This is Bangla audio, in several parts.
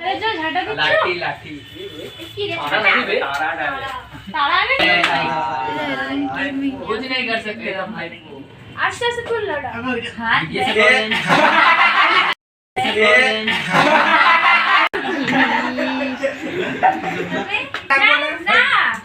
আরে যা ঝাঁটা দিচ্ছ লাঠি লাঠি কি রে तारा नहीं बे तारा डाले তারা আনে कुछ नहीं कर सकते हम भाई को আস্তে আস্তে তুল লড়া हाथ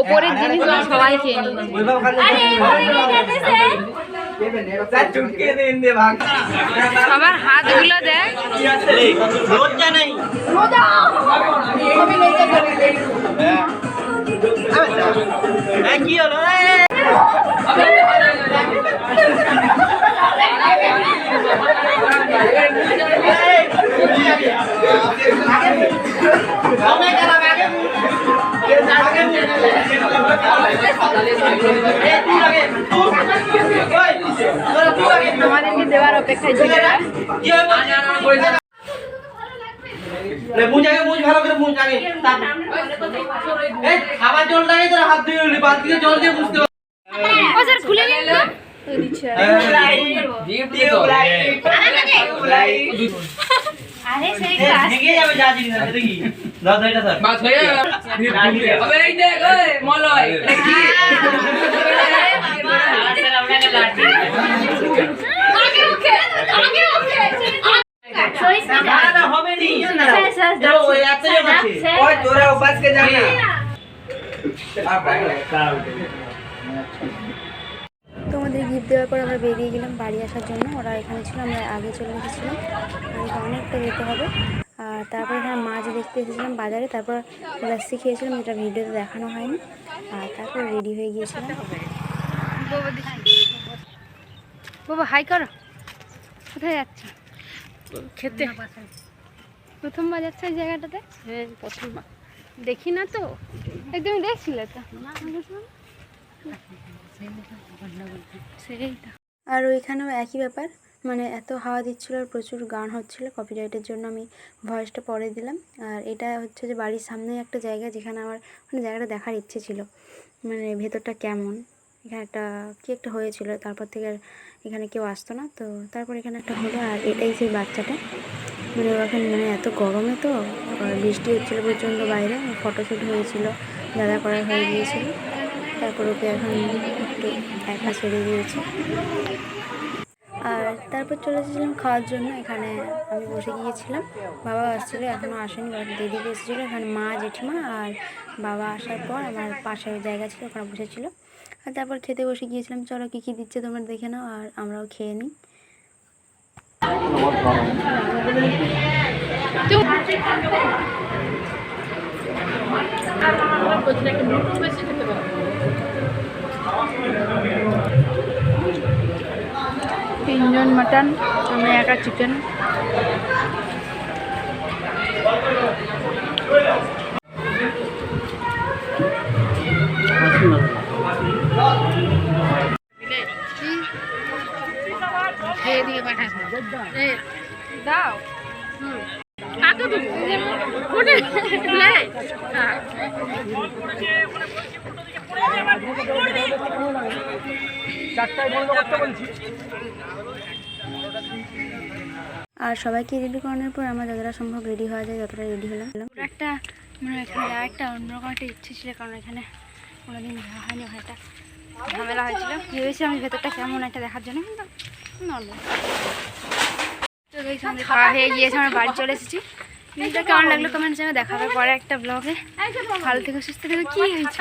ওপরের জিনিসগুলো সবাই খেয়ে সবার হাতগুলো দেখ। লজ্জা নেই। কি হলো রে আমি কেন আগে তোমাদেরকে দেওয়ার হাত ধুয়ে বাদ দিকে জল দিয়ে বুঝতে পারছিস আরে সেই কাজ ভেঙে যাবে যা জিনিস আছে দেখি। তোমাদের গিফট দেওয়ার পর আমরা বেরিয়ে গেলাম বাড়ি আসার জন্য। ওরা এখানে ছিল আমরা আগে চলে গেছিলাম অনেকটা যেতে হবে। আর তারপর এখানে মাছ দেখতে এসেছিলাম বাজারে তারপর লাস্সি খেয়েছিলাম যেটা ভিডিওতে দেখানো হয়নি। আর তারপর রেডি হয়ে গিয়েছিলাম। বাবা হাই করো। কোথায় যাচ্ছ? খেতে। প্রথমবার যাচ্ছে এই জায়গাটাতে? হ্যাঁ প্রথমবার দেখি না তো। এই তুমি দেখছিলে তো। আর ওইখানেও একই ব্যাপার। মানে এত হাওয়া দিচ্ছিল আর প্রচুর গান হচ্ছিল। কপিরাইটের জন্য আমি ভয়েসটা পরে দিলাম। আর এটা হচ্ছে যে বাড়ির সামনেই একটা জায়গা যেখানে আমার মানে জায়গাটা দেখার ইচ্ছে ছিল। মানে ভেতরটা কেমন? এখানে একটা কী একটা হয়েছিল, তারপর থেকে আর এখানে কেউ আসতো না। তো তারপর এখানে একটা হলো আর এটাই সেই বাচ্চাটা। মানে ওখানে মানে এত গরমে তো বৃষ্টি হচ্ছিল প্রচণ্ড বাইরে। ফটোশ্যুট হয়েছিল, দাদা করা হয়ে গিয়েছিল। তারপর ওকে এখন একটু একা ছেড়ে দিয়েছে। আর তারপর চলে এসেছিলাম খাওয়ার জন্য। এখানে আমি বসে গিয়েছিলাম। বাবা আসছিল এখনও আসেনি। দিদিকে এসেছিল। এখানে মা, জেঠিমা আর বাবা আসার পর আমার পাশের জায়গা ছিল, ওখানে বসেছিল। আর তারপর খেতে বসে গিয়েছিলাম। চলো কী কী দিচ্ছে তোমরা দেখে নাও আর আমরাও খেয়ে নিই। তিনজন মাটন আমি একা চিকেন দাও। কাকে দেবো আর সবাইকে রেডি করানোর পর আমরা যতটা সম্ভব রেডি হওয়া যায় ততটা রেডি হলাম। একটা মানে এখানে একটা অন্যরকম একটা ইচ্ছে ছিল কারণ এখানে কোনোদিন হয়নি ওখানে ঝামেলা হয়েছিল। ভেবেছিলাম ভেতরটা কেমন একটা দেখার জন্য কিন্তু নর্মাল তো দেখছি আমাদের খাওয়া হয়ে গিয়েছে আমরা বাড়ি চলে এসেছি। ভিডিওটা কেমন লাগল কমেন্টস আমি দেখাবে পরে একটা ব্লগে ভালো থেকে সুস্থ থেকে কী হয়েছে?